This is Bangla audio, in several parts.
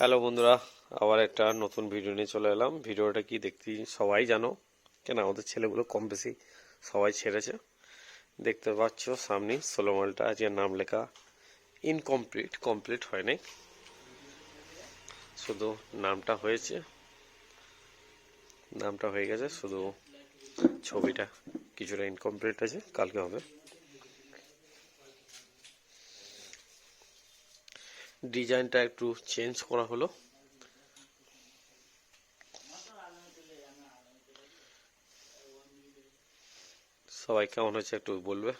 হ্যালো বন্ধুরা, আবার একটা নতুন ভিডিও নিয়ে চলে এলাম। ভিডিওটা কি দেখতে সবাই জানো। কেন, আমাদের ছেলেগুলো কম বেশি সবাই ছেড়েছে। দেখতে পাচ্ছ সামনে মাইলটা আজকে নাম লেখা ইনকমপ্লিট কমপ্লিট হয়নি। শুধু নামটা হয়েছে। নামটা হয়ে গেছে, শুধু ছবিটা কিছুটা ইনকমপ্লিট আছে, কালকে হবে। ডিজাইনটা একটু চেঞ্জ করা হলো। সবাই কেমন হয়েছে একটু বলবে।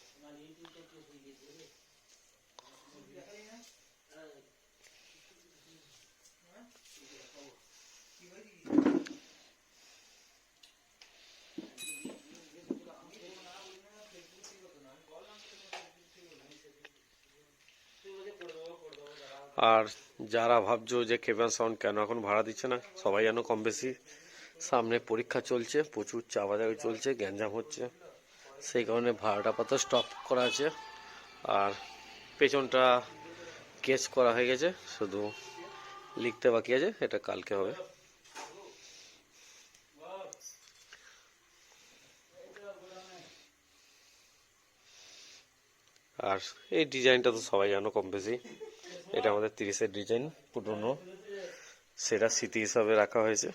আর যারা ভাবছ যে কেবিন সাউন্ড কেন এখন ভাড়া দিচ্ছে না, সবাই যেন কম বেশি। সামনে পরীক্ষা চলছে, প্রচুর চাপাচাপি চলছে, গ্যাঞ্জাম হচ্ছে। সেই কারণে ভাড়াটা পাতা স্টপ করা আছে। আর পেছনটা কেস করা হয়ে গেছে, শুধু লিখতে বাকি আছে, এটা কালকে হবে। আর এই ডিজাইনটা তো সবাই জানো কম বেশি। এটা আমাদের তিরিশের ডিজাইন, পুরনো। সেটা স্মৃতি হিসাবে রাখা হয়েছে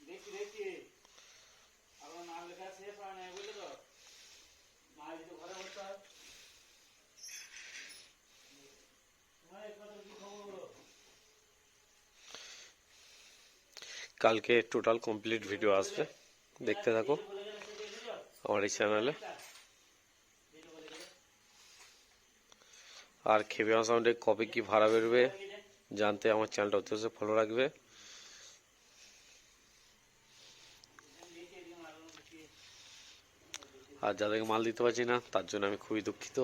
দেখছি দেখছি আমার নাম লেখা শেষ হয় না বুঝলে তো মা যদি ঘরে বসতে হয় তোমার একমাত্র কি খবর বলো কালকে টোটাল কমপ্লিট ভিডিও আসবে। দেখতে থাকো আমার এই চ্যানেলে আর খেবিয়া সাউন্ডে কবে কি ভাড়া বেরোবে জানতে আমার চ্যানেলটা অত্যন্ত ফলো রাখবে। আর যাদেরকে মাল দিতে পারছি না, তার জন্য আমি খুবই দুঃখিত।